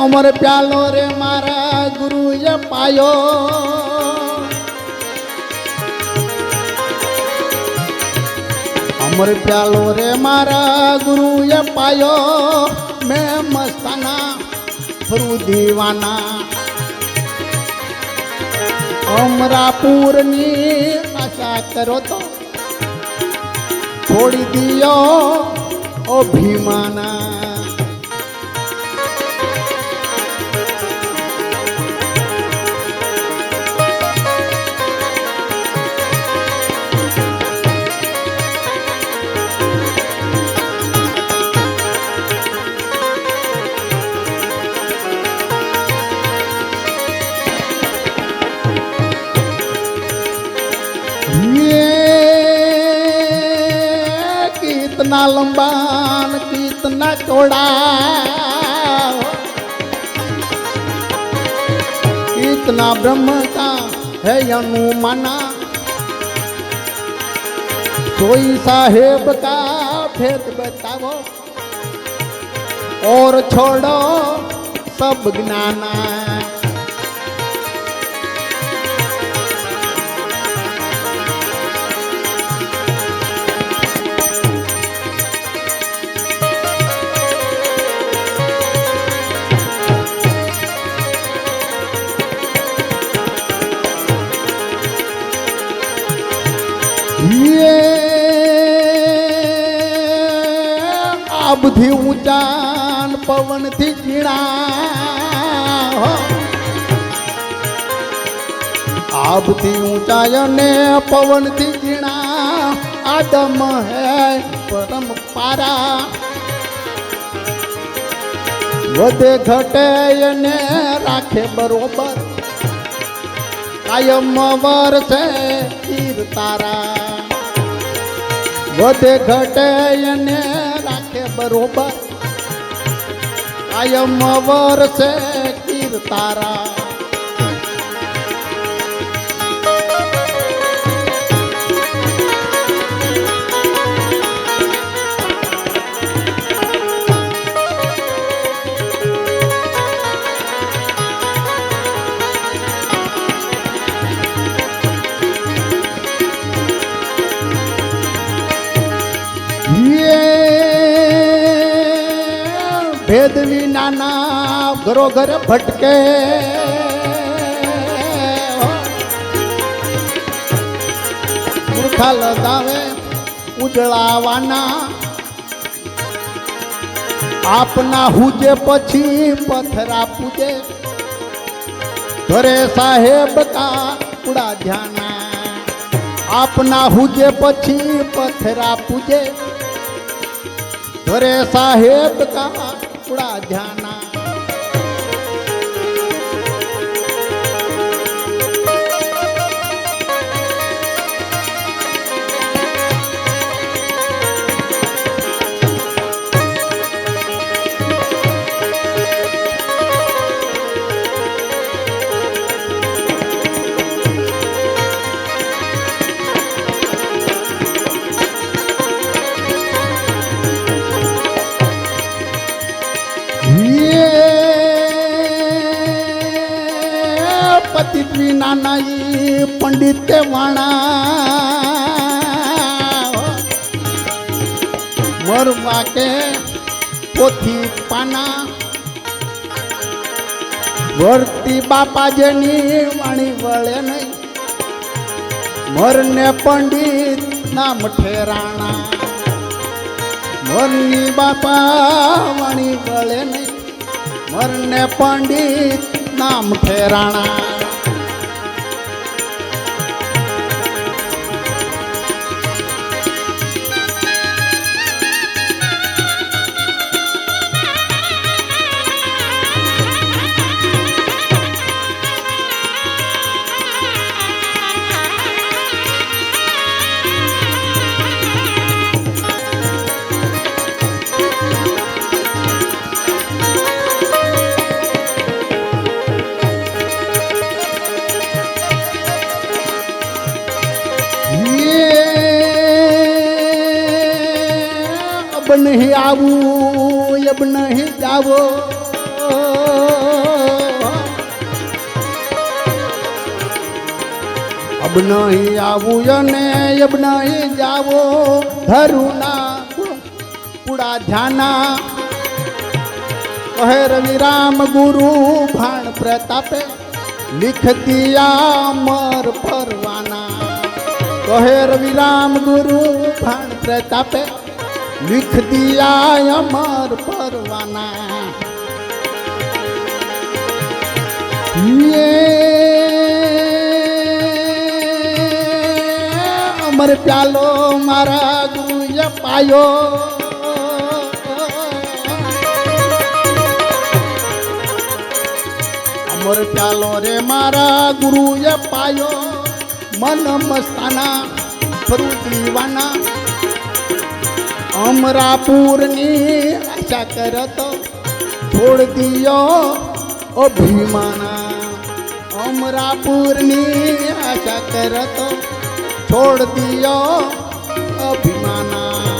अमर प्यालो रे मारा गुरु ये पायो। अमर प्यालो रे मारा गुरु ये पायो। मैं मस्ताना फरु दीवाना। अमरा पूर्णी आशा करो तो। थोड़ी दियो অভিমানা। कितना लंबा न कितना चौड़ा कितना ब्रह्म का है अनुमाना। कोई साहेब का भेद बताओ और छोड़ो सब ज्ञाना। આ બધી ઊંચાન પવનથી ઝીણા. આ બધી ઊંચાઈ અને પવનથી ઝીણા. આદમ હે પરમ પારા. વધે ઘટે ને રાખે બરોબર. કાયમ વરસે તીર તારા. વધે ઘટે એને રાખે બરોબર. કાયમ વરસે તીર તારા ભેદ વિનાના ઘરો ઘર ભટકે મૂર્ખા લગાવે ઉજળાવાના આપના હુજે પછી પથરા પૂજે ઘરે સાહેબ કા ઉડા ધ્યાના આપના હુજે પછી પથરા પૂજે ઘરે સાહેબ કા ઉડા ધ્યાના પતિત વિનાના ઈ પંડિત વાણા મરવા કે પોથી પાના. વર્તી બાપા જેની વાણી વળે નહીં. મરને પંડિત નામ ઠેરાણા. મરની બાપા વાણી વળે નહીં. મરને પંડિત નામ ઠેરાણા. नहीं आऊँ, अब नहीं जाओ अब नहीं आऊँ ने अब नहीं जाओ धरुना पूरा ध्याना। कहे रवि राम गुरु भाण प्रतापे लिख दिया मर परवाना। कहे रवि राम गुरु भाण प्रतापे लिख दिया अमर परवाना। ये अमर प्यालो मारा गुरु ये पायो। अमर प्यालो रे मारा गुरु ये पायो। मन मस्ताना फरू दीवाना। અમરાપુરની આશા કરતો છોડ દિયો અભિમાના. અમરાપુરની આશા કરતો છોડ દિયો અભિમાના.